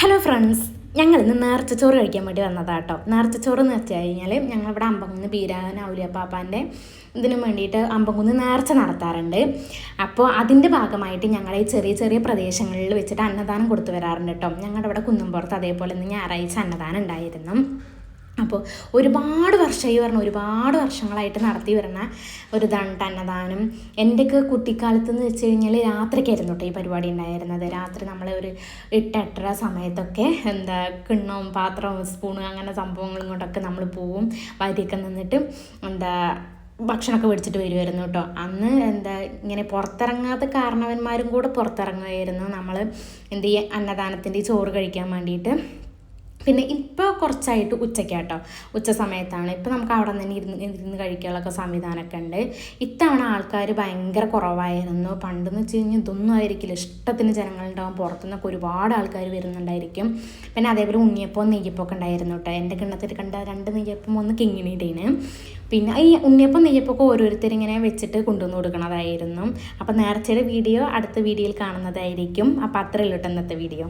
Hello friends ഞങ്ങൾ ഇന്ന് നേർച്ചച്ചോറ് കഴിക്കാൻ വേണ്ടി വന്നതാട്ടോ നേർച്ചച്ചോറ് എന്ന് വെച്ച് കഴിഞ്ഞാൽ ഞങ്ങളിവിടെ അമ്പങ്കുന്ന് ബീരാൻ ഔലിയപ്പാപ്പാന്റെ ഇതിനു വേണ്ടിയിട്ട് അമ്പങ്കുന്ന് നേർച്ച നടത്താറുണ്ട്. അപ്പോൾ അതിന്റെ ഭാഗമായിട്ട് ഞങ്ങൾ ഈ ചെറിയ ചെറിയ പ്രദേശങ്ങളിൽ വെച്ചിട്ട് അന്നദാനം കൊടുത്തു വരാറുണ്ട് കേട്ടോ ഞങ്ങളുടെ ഇവിടെ കുന്നുംപുറത്ത് അതേപോലെ ഇന്ന് ഞായറാഴ്ച അന്നദാനം ഉണ്ടായിരുന്നു. അപ്പോൾ ഒരുപാട് വർഷമായി പറഞ്ഞ ഒരുപാട് വർഷങ്ങളായിട്ട് നടത്തി വരുന്ന ഒരു ഇതാണ് അന്നദാനം എന്റെയൊക്കെ കുട്ടിക്കാലത്ത് എന്ന് വെച്ച് കഴിഞ്ഞാൽ രാത്രിക്കായിരുന്നു കേട്ടോ ഈ പരിപാടി ഉണ്ടായിരുന്നത്. രാത്രി നമ്മൾ ഒരു എട്ട് എട്ടര സമയത്തൊക്കെ എന്താ കിണ്ണവും പാത്രവും സ്പൂണും അങ്ങനെ സംഭവങ്ങളും കൊണ്ടൊക്കെ നമ്മൾ പോവും. വരിയൊക്കെ നിന്നിട്ട് എന്താ ഭക്ഷണമൊക്കെ മേടിച്ചിട്ട് വരുമായിരുന്നു കേട്ടോ അന്ന് എന്താ ഇങ്ങനെ പുറത്തിറങ്ങാത്ത കാരണവന്മാരും കൂടെ പുറത്തിറങ്ങുമായിരുന്നു നമ്മൾ എന്ത് ചെയ്യുക അന്നദാനത്തിന്റെ ചോറ് കഴിക്കാൻ വേണ്ടിയിട്ട് പിന്നെ ഇപ്പോൾ കുറച്ചായിട്ട് ഉച്ചയ്ക്കാട്ടോ. ഉച്ച സമയത്താണ്. ഇപ്പോൾ നമുക്ക് അവിടെ നിന്ന് ഇരുന്ന് ഇരുന്ന് കഴിക്കാനുള്ളൊക്കെ സംവിധാനമൊക്കെ ഉണ്ട്. ഇത്തവണ ആൾക്കാർ ഭയങ്കര കുറവായിരുന്നു. പണ്ടെന്ന് വെച്ച് കഴിഞ്ഞാൽ ഇതൊന്നും ആയിരിക്കില്ല. ഇഷ്ടത്തിന് ജനങ്ങളുണ്ടാവും. പുറത്തുനിന്നൊക്കെ ഒരുപാട് ആൾക്കാർ വരുന്നുണ്ടായിരിക്കും. പിന്നെ അതേപോലെ ഉണ്ണിയപ്പം നെയ്യപ്പമൊക്കെ ഉണ്ടായിരുന്നു കേട്ടോ. എന്റെ കിണ്ണത്തിൽ കണ്ട രണ്ട് നെയ്യപ്പം ഒന്ന് കിങ്ങിണിയുടേന് പിന്നെ ഈ ഉണ്ണിയപ്പം നെയ്യപ്പൊക്കെ ഓരോരുത്തരിങ്ങനെ വെച്ചിട്ട് കൊണ്ടുവന്ന് കൊടുക്കണതായിരുന്നു. അപ്പോൾ നേർച്ചയുടെ വീഡിയോ അടുത്ത വീഡിയോയിൽ കാണുന്നതായിരിക്കും. അപ്പോൾ അത്രയുള്ളൂ ഇന്നത്തെ വീഡിയോ.